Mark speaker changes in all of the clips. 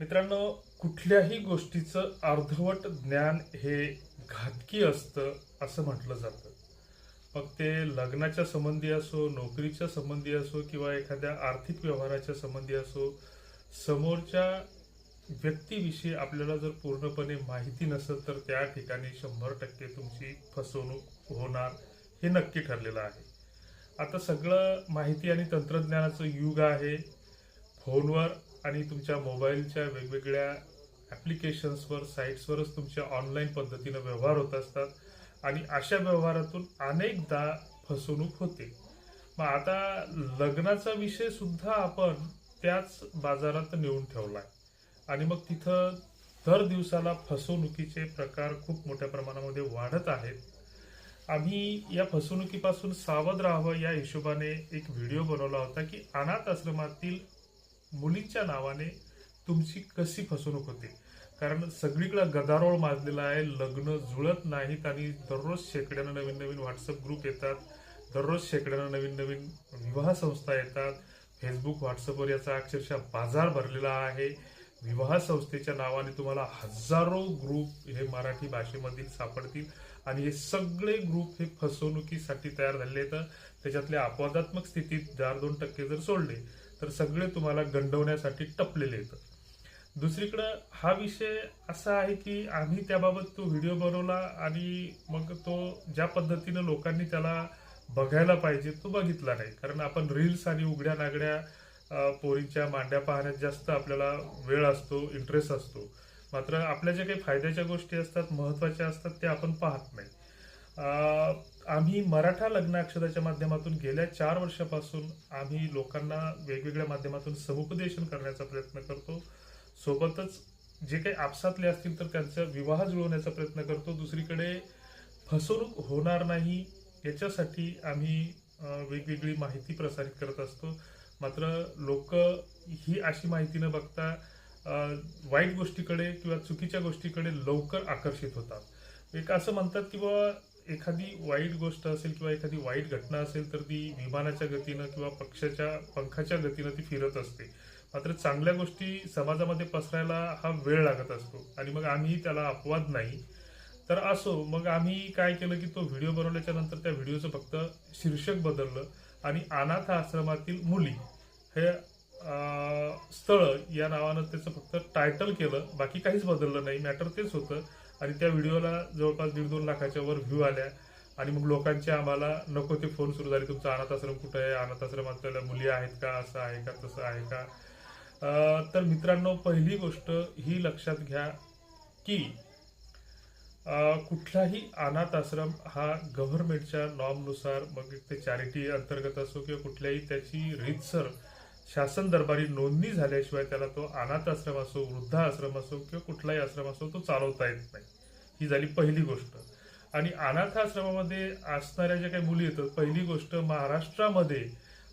Speaker 1: मित्रांनो कुठल्याही गोष्टीचं अर्धवट ज्ञान हे घातकी असतं असं म्हटलं जातं. मग ते लग्नाच्या संबंधी असो नोकरीच्या संबंधी असो किंवा एखाद्या आर्थिक व्यवहाराच्या संबंधी असो समोरच्या व्यक्तीविषयी आपल्याला जर पूर्णपणे माहिती नसेल तर त्या ठिकाणी शंभर टक्के तुमची फसवणूक होणार हे नक्की ठरलेलं आहे. आता सगळं माहिती आणि तंत्रज्ञानाचं युग आहे. फोनवर आणि तुमच्या मोबाईलच्या वेगवेगळ्या ॲप्लिकेशन्सवर साईट्सवरच तुमच्या ऑनलाईन पद्धतीनं व्यवहार होत असतात. आणि अशा व्यवहारातून अनेकदा फसवणूक होते. मग आता लग्नाचा विषय सुद्धा आपण त्याच बाजारात नेऊन ठेवलाय. आणि मग तिथं दर दिवसाला फसवणुकीचे प्रकार खूप मोठ्या प्रमाणामध्ये वाढत आहेत. आम्ही या फसवणुकीपासून सावध राहावं या हिशोबाने एक व्हिडिओ बनवला होता की अनाथ आश्रमातील मुलींच्या नावाने तुमची कशी फसवणूक होते? कारण सगळीकडं गदारोळ माजलेला आहे लग्न जुळत नाहीत आणि दररोज शेकड्यानं नवीन नवीन व्हॉट्सअप ग्रुप येतात दररोज शेकड्यानं नवीन नवीन विवाह संस्था येतात. फेसबुक व्हॉट्सअपवर याचा अक्षरशः बाजार भरलेला आहे. विवाह संस्थेच्या नावाने तुम्हाला हजारो ग्रुप हे मराठी भाषेमधील सापडतील आणि हे सगळे ग्रुप हे फसवणुकीसाठी तयार झाले आहेत. त्याच्यातल्या अपवादात्मक स्थितीत चार दोन टक्के जर सोडले तर सगळे तुम्हाला गंडवण्यासाठी टपलेले आहेत. दुसरीकडं हा विषय असा आहे की आम्ही त्याबाबत तो व्हिडिओ बनवला आणि मग तो ज्या पद्धतीनं लोकांनी त्याला बघायला पाहिजे तो बघितला नाही. कारण आपण रील्स आणि उघड्या नागड्या पोरींच्या मांड्या पाहण्यात जास्त आपल्याला वेळ असतो इंटरेस्ट असतो. मात्र आपल्या ज्या काही फायद्याच्या गोष्टी असतात महत्त्वाच्या असतात त्या आपण पाहत नाही. आम्ही मराठा लग्नाक्षराच्या माध्यमातून गेल्या चार वर्षापासून आम्ही लोकांना वेगवेगळ्या माध्यमातून समुपदेशन करण्याचा प्रयत्न करतो. सोबतच जे काही आपसातले असतील तर त्यांचा विवाह जुळवण्याचा प्रयत्न करतो. दुसरीकडे फसवणूक होणार नाही याच्यासाठी आम्ही वेगवेगळी माहिती प्रसारित करत असतो. मात्र लोक ही अशी माहिती न बघता वाईट गोष्टीकडे किंवा चुकीच्या गोष्टीकडे लवकर आकर्षित होतात. एक असं म्हणतात की बाबा एखादी वाईट गोष्ट असेल किंवा एखादी वाईट घटना असेल तर ती विमानाच्या गतीनं किंवा पक्षाच्या पंखाच्या गतीनं ती फिरत असते. मात्र चांगल्या गोष्टी समाजामध्ये पसरायला हा वेळ लागत असतो. आणि मग आम्ही त्याला अपवाद नाही. तर असो मग आम्ही काय केलं की तो व्हिडिओ बनवल्याच्या नंतर त्या व्हिडिओचं फक्त शीर्षक बदललं आणि अनाथ आश्रमातील मुली हे स्थळ या नावानं त्याचं फक्त टायटल केलं. बाकी काहीच बदललं नाही. मॅटर तेच होतं. आणि त्या व्हिडिओला जवळपास दीड दोन लाखाच्या वर व्ह्यू आल्या. आणि मग लोकांचे आम्हाला नको ते फोन सुरू झाले तुमचा अनाथाश्रम कुठं आहे? अनाथ आश्रमात मुली आहेत का? असं आहे का? तसं आहे का? तर मित्रांनो पहिली गोष्ट ही लक्षात घ्या की कुठलाही अनाथ आश्रम हा गव्हर्नमेंटच्या नॉर्मनुसार मग ते चॅरिटी अंतर्गत असो किंवा कुठल्याही त्याची रीतसर शासन दरबारी नोंदणी झाल्याशिवाय त्याला तो अनाथ आश्रम असो वृद्ध आश्रम असो किंवा कुठलाही आश्रम असो तो चालवता येत नाही. ही झाली पहिली गोष्ट. आणि अनाथ आश्रमामध्ये असणाऱ्या ज्या काही मुली येतात पहिली गोष्ट महाराष्ट्रामध्ये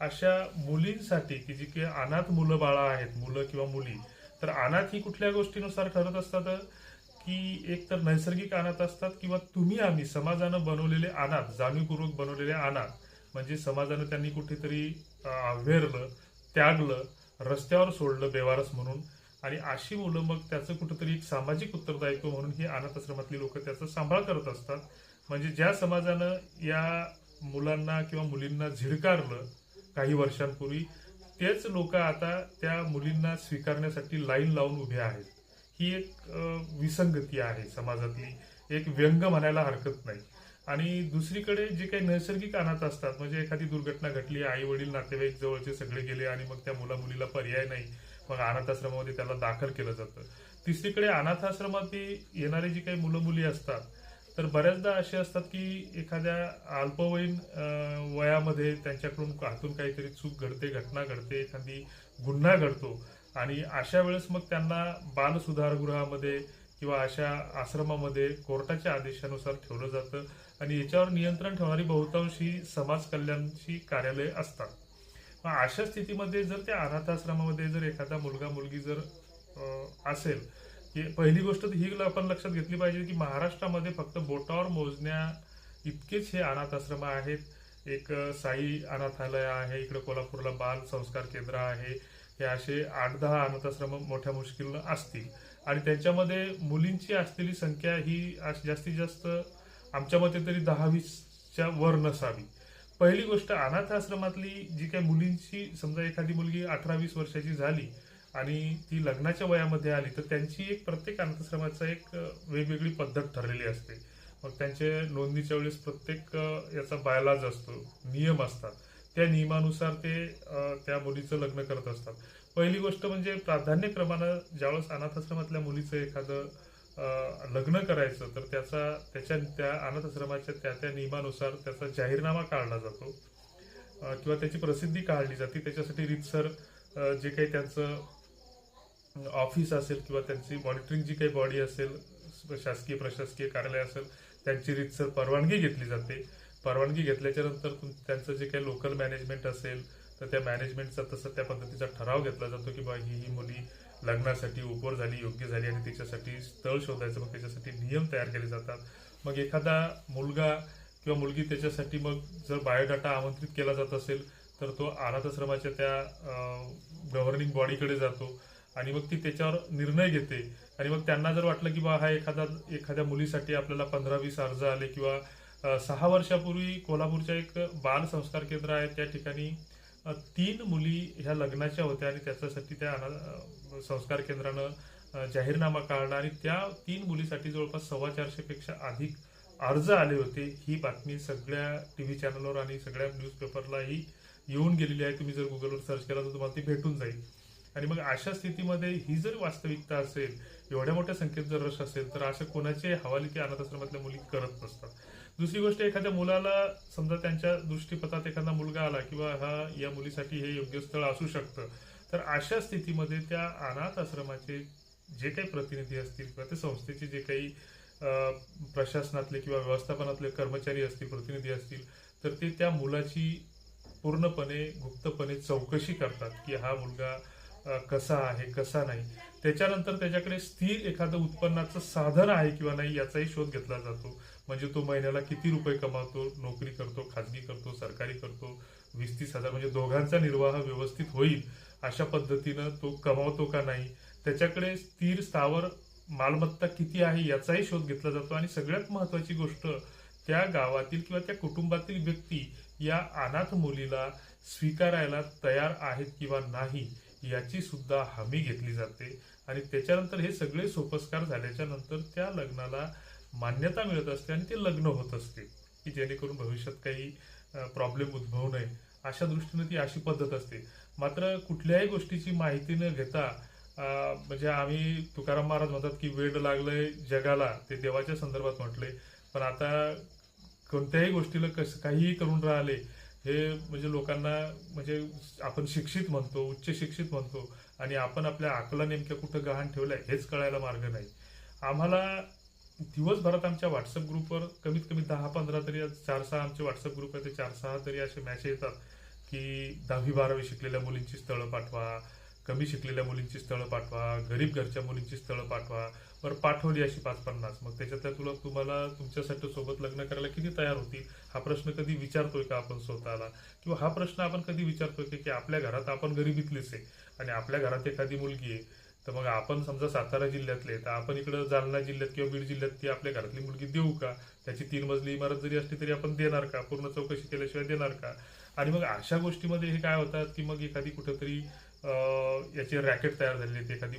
Speaker 1: अशा मुलींसाठी की जी काही अनाथ मुलं बाळा आहेत मुलं किंवा मुली तर अनाथ ही कुठल्या गोष्टीनुसार ठरत असतात? की एक तर नैसर्गिक अनाथ असतात किंवा तुम्ही आम्ही समाजानं बनवलेले अनाथ जाणीवपूर्वक बनवलेले अनाथ म्हणजे समाजानं त्यांनी कुठेतरी अं, आव्हेरलं त्यागलं रस्त्यावर सोडलं बेवारस म्हणून. आणि अशी मुलं मग त्याचं कुठंतरी एक सामाजिक उत्तरदायित्व म्हणून ही अनाथ आश्रमातली लोक त्याचा सांभाळ करत असतात. म्हणजे ज्या समाजानं या मुलांना किंवा मुलींना झिडकारलं काही वर्षांपूर्वी तेच लोक आता त्या मुलींना स्वीकारण्यासाठी लाईन लावून उभे आहेत. ही एक विसंगती आहे समाजातली. एक व्यंग म्हणायला हरकत नाही. आणि दुसरीकडे जे काही नैसर्गिक अनाथ असतात म्हणजे एखादी दुर्घटना घडली आई वडील नातेवाईक जवळचे सगळे गेले आणि मग त्या मुला मुलीला पर्याय नाही मग अनाथ आश्रमामध्ये त्याला दाखल केलं जातं. तिसरीकडे अनाथाश्रमात येणारे जी काही मुलं मुली असतात तर बऱ्याचदा असे असतात की एखाद्या अल्पवयीन वयामध्ये त्यांच्याकडून हातून काहीतरी चूक घडते घटना घडते एखादी गुन्हा घडतो आणि अशा वेळेस मग त्यांना बालसुधारगृहामध्ये किंवा अशा आश्रमामध्ये कोर्टाच्या आदेशानुसार ठेवलं जातं. आणि याच्यावर नियंत्रण ठेवणारी बहुतांश ही समाज कल्याणशी कार्यालय असतात. मग अशा स्थितीमध्ये जर त्या अनाथाश्रमामध्ये जर एखादा मुलगा मुलगी जर असेल की पहिली गोष्ट तर ही आपण लक्षात घेतली पाहिजे की महाराष्ट्रामध्ये फक्त बोटावर मोजण्या इतकेच हे अनाथाश्रम आहेत. एक साई अनाथालय आहे इकडे कोल्हापूरला बाल संस्कार केंद्र आहे. हे असे आठ दहा अनाथाश्रम मोठ्या मुश्किलनं असतील. आणि त्यांच्यामध्ये मुलींची असलेली संख्या ही जास्तीत जास्त आमच्या मते तरी दहा वीसच्या वर नसावी. पहिली गोष्ट अनाथ आश्रमातली जी काही मुलींची समजा एखादी मुलगी अठरा वीस वर्षाची झाली आणि ती लग्नाच्या वयामध्ये आली तर त्यांची एक प्रत्येक अनाथाश्रमाचा एक वेगवेगळी पद्धत ठरलेली असते. मग त्यांचे नोंदणीच्या वेळेस प्रत्येक याचा बायलाज असतो नियम असतात. त्या नियमानुसार ते त्या मुलीचं लग्न करत असतात. पहिली गोष्ट म्हणजे प्राधान्यक्रमानं ज्यावेळेस अनाथाश्रमातल्या मुलीचं एखादं लग्न करायचं तर त्याचा त्याच्या त्या अनाथाश्रमाच्या त्या त्या नियमानुसार त्याचा जाहीरनामा काढला जातो. किंवा त्याची प्रसिद्धी काढली जाते. त्याच्यासाठी रितसर जे काही त्यांचं ऑफिस असेल किंवा त्यांची मॉनिटरिंग जी काही बॉडी असेल शासकीय प्रशासकीय कार्यालय असेल त्यांची रितसर परवानगी घेतली जाते. परवानगी घेतल्याच्या नंतर तुम- त्यांचं जे काही लोकल मॅनेजमेंट असेल तर त्या मॅनेजमेंटचा तसं त्या पद्धतीचा ठराव घेतला जातो की बा ही ही मुली लग्नासाठी उपर झाली योग्य झाली आणि त्याच्यासाठी स्थळ शोधायचं मग त्याच्यासाठी नियम तयार केले जातात. मग एखादा मुलगा किंवा मुलगी त्याच्यासाठी मग जर बायोडाटा आमंत्रित केला जात असेल तर तो अनाथाश्रमाच्या त्या गव्हर्निंग बॉडीकडे जातो आणि मग ती त्याच्यावर निर्णय घेते. आणि मग त्यांना जर वाटलं की बा हा एखादा एखाद्या मुलीसाठी आपल्याला पंधरा वीस अर्ज आले किंवा सहा वर्षापूर्वी कोल्हापूरच्या एक बाल संस्कार केंद्र आहे त्या ठिकाणी तीन मुली ह्या लग्नाच्या होत्या आणि त्याच्यासाठी त्या संस्कार केंद्रानं जाहीरनामा काढला आणि त्या तीन मुलीसाठी जवळपास सव्वा चारशे पेक्षा अधिक अर्ज आले होते. ही बातमी सगळ्या टी व्ही चॅनलवर आणि सगळ्या न्यूजपेपरलाही येऊन गेलेली आहे. तुम्ही जर गुगलवर सर्च केला तर तुम्हाला ती भेटून जाईल. आणि मग अशा स्थितीमध्ये ही जर वास्तविकता असेल एवढ्या मोठ्या संख्येत जर रस असेल तर अशा कोणाचे हवाली की अनाथाश्रमातल्या मुली करत नसतात. दुसरी गोष्ट एखाद्या मुलाला समजा त्यांच्या दृष्टीपथात एखादा मुलगा आला किंवा हा या मुलीसाठी हे योग्य स्थळ असू शकतं तर अशा स्थितीमध्ये त्या अनाथ आश्रमाचे जे काही प्रतिनिधी असतील किंवा त्या संस्थेचे जे काही प्रशासनातले किंवा व्यवस्थापनातले कर्मचारी असतील प्रतिनिधी असतील तर ते त्या मुलाची पूर्णपणे गुप्तपणे चौकशी करतात की हा मुलगा कसा आहे कसा नाही त्याच्यानंतर त्याच्याकडे स्थिर एखादं उत्पन्नाचं साधन आहे किंवा नाही याचाही शोध घेतला जातो. म्हणजे तो महिन्याला किती रुपये कमावतो नोकरी करतो खाजगी करतो सरकारी करतो वीस तीस हजार म्हणजे दोघांचा निर्वाह व्यवस्थित होईल अशा पद्धतीनं तो कमावतो का नाही त्याच्याकडे स्थिर स्थावर मालमत्ता किती आहे याचाही शोध घेतला जातो. आणि सगळ्यात महत्वाची गोष्ट त्या गावातील किंवा त्या कुटुंबातील व्यक्ती या अनाथ मुलीला स्वीकारायला तयार आहेत किंवा नाही याची सुद्धा हमी घेतली जाते. आणि त्याच्यानंतर हे सगळे सोपस्कार झाल्याच्यानंतर त्या लग्नाला मान्यता मिळत असते आणि ते लग्न होत असते की जेणेकरून भविष्यात काही प्रॉब्लेम उद्भवू नये अशा दृष्टीने ती अशी पद्धत असते. मात्र कुठल्याही गोष्टीची माहिती न घेता म्हणजे आम्ही तुकाराम महाराज म्हणतात की वेड लागलंय जगाला ते देवाच्या संदर्भात म्हटले. पण आता कोणत्याही गोष्टीला कसं काहीही करून राहिले हे म्हणजे लोकांना म्हणजे आपण शिक्षित म्हणतो उच्च शिक्षित म्हणतो आणि आपण आपल्या आकला नेमक्या कुठं गहाण ठेवलंय हेच कळायला मार्ग नाही. आम्हाला दिवसभरात आमच्या व्हॉट्सअप ग्रुपवर कमीत कमी दहा पंधरा तरी चार सहा आमचे व्हॉट्सअप ग्रुप आहे ते चार सहा तरी असे मॅसेज येतात की दहावी बारावी शिकलेल्या मुलींची स्थळं पाठवा कमी शिकलेल्या मुलींची स्थळं पाठवा गरीब घरच्या मुलींची स्थळं पाठवा बरं पाठवली अशी पाच पन्नास. मग त्याच्यात तुला तुम्हाला तुमच्यासाठी सोबत लग्न करायला किती तयार होतील? हा प्रश्न कधी विचारतोय का आपण स्वतःला? किंवा हा प्रश्न आपण कधी विचारतोय की- की आपल्या घरात आपण गरिबीतलेच आहे आणि आपल्या घरात एखादी मुलगी आहे तर मग आपण समजा सातारा जिल्ह्यातले तर आपण इकडं जालना जिल्ह्यात किंवा बीड जिल्ह्यात ती आपल्या घरातली मुलगी देऊ का? त्याची तीन मजली इमारत जरी असली तरी आपण देणार का? पूर्ण चौकशी केल्याशिवाय देणार का? आणि मग अशा गोष्टीमध्ये हे काय होतात की मग एखादी कुठंतरी याची रॅकेट तयार झालेली आहे एखादी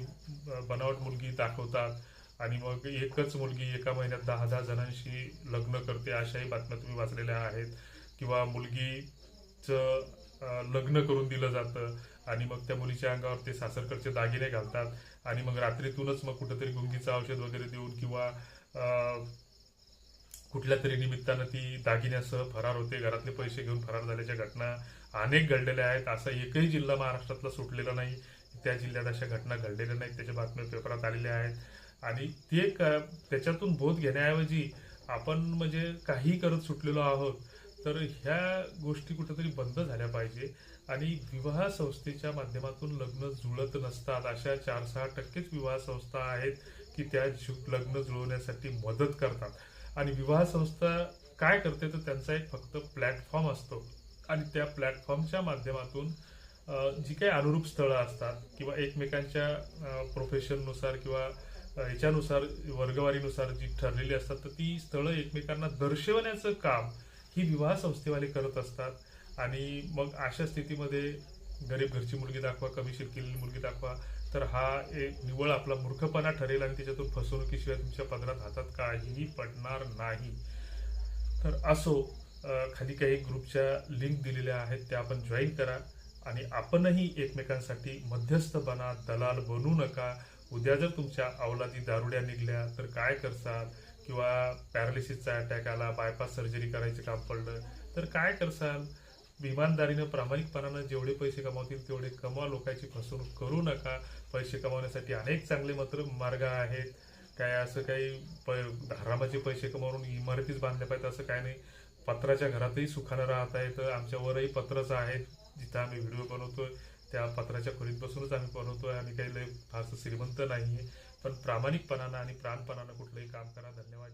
Speaker 1: बनावट मुलगी दाखवतात आणि मग एकच मुलगी एका महिन्यात दहा दहा जणांशी लग्न करते अशाही बातम्या तुम्ही वाचलेल्या आहेत. किंवा मुलगीचं लग्न करून दिलं जातं आणि मग त्या मुलीच्या अंगावर ते सासरकडचे दागिने घालतात आणि मग रात्रीतूनच मग कुठंतरी गुंगीचं औषध वगैरे देऊन किंवा कुठल्या तरी निमित्तानं ती दागिन्यासह फरार होते. घरातले पैसे घेऊन फरार झाल्याच्या घटना अनेक घडलेल्या आहेत. असा एकही जिल्हा महाराष्ट्रातला सुटलेला नाही. त्या जिल्ह्यात अशा घटना घडलेल्या नाहीत. त्याच्या बातम्या पेपरात आलेल्या आहेत. आणि ते क- त्याच्यातून बोध घेण्याऐवजी आपण म्हणजे काही करत सुटलेलो आहोत तर ह्या गोष्टी कुठेतरी बंद झाल्या पाहिजे. आणि विवाह संस्थेच्या माध्यमातून लग्न जुळत नसतात. अशा चार सहा टक्केच विवाह संस्था आहेत की त्या लग्न जुळवण्यासाठी मदत करतात. आणि विवाह संस्था काय करते तर त्यांचा एक फक्त प्लॅटफॉर्म असतो. आणि त्या प्लॅटफॉर्मच्या माध्यमातून जी काही अनुरूप स्थळं असतात किंवा एकमेकांच्या प्रोफेशननुसार किंवा याच्यानुसार वर्गवारीनुसार जी ठरलेली असतात तर ती स्थळं एकमेकांना दर्शवण्याचं काम ही विवाह संस्थेवाले करत असतात. आणि मग अशा स्थितीमध्ये गरीब घरची मुलगी दाखवा कमी शिकलेली मुलगी दाखवा तर हा एक निव्वळ आपला मूर्खपणा ठरेल आणि त्याच्यातून फसवणुकीशिवाय तुमच्या पदरात हातात काहीही पडणार नाही. तर असो खाली काही ग्रुपच्या लिंक दिलेल्या आहेत त्या आपण जॉईन करा आणि आपणही एकमेकांसाठी मध्यस्थ बना दलाल बनू नका. उद्या जर तुमच्या अवलादी दारुड्या निघल्या तर काय करसाल? किंवा पॅरालिसिसचा अटॅक आला बायपास सर्जरी करायचं काम पडलं तर काय करसाल? इमानदारीनं प्रामाणिकपणानं जेवढे पैसे कमावतील तेवढे कमवा. लोकांची फसवणूक करू नका. पैसे कमावण्यासाठी अनेक चांगले मात्र मार्ग आहेत. काय असं काही प हरामाचे पैसे कमावून इमारतीच बांधल्या पाहिजेत असं काय नाही. पत्राच्या घरातही सुखानं राहता येतं आमच्यावरही पत्रच आहेत. जिथं आम्ही व्हिडिओ बनवतो त्या पत्राच्या खोलीत बसूनच आम्ही आहे आम्ही काही लय फारसं श्रीमंत नाही आहे पण प्रामाणिकपणानं आणि प्राणपणानं कुठलंही काम करा. धन्यवाद.